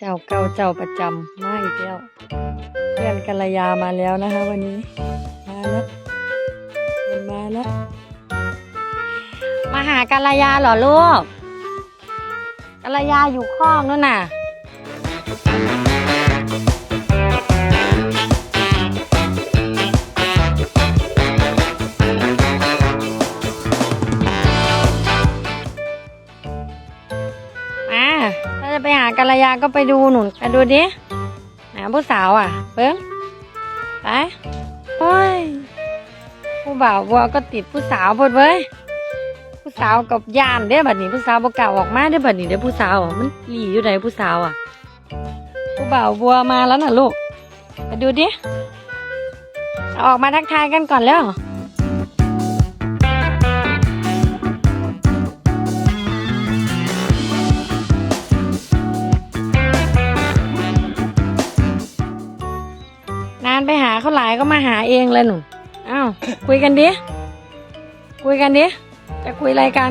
เจ้าเก่าเจ้าประจำมาอีกแล้วเพื่อนกัลยามาแล้วนะคะ วันนี้ มาแล้วเพื่อนมาแล้วมาหากัลยาเหรอลูกกัลยาอยู่ข้องนั่นน่ะมา จะไปหากัลยาก็ไปดูหนุนไปดูดิหาผู้สาวอะเบิ้งไปโอ้ยผู้บ่าวบัวก็ติดผู้สาวพอดเว้ยผู้สาวกับยานเด้บัดนี้ผู้สาวบ่กล้าออกมาเด้บัดนี้เด้ผู้สาวอะมันหลีอยู่ไหนผู้สาวอะ ผู้บ่าวบัวมาแล้วน่ะลูกไปดูดิออกมาทักทายกันก่อนแล้ว ก็มาหาเองเลยหนูอ้าวคุยกันดิ คุยกันดิ จะคุยอะไรกัน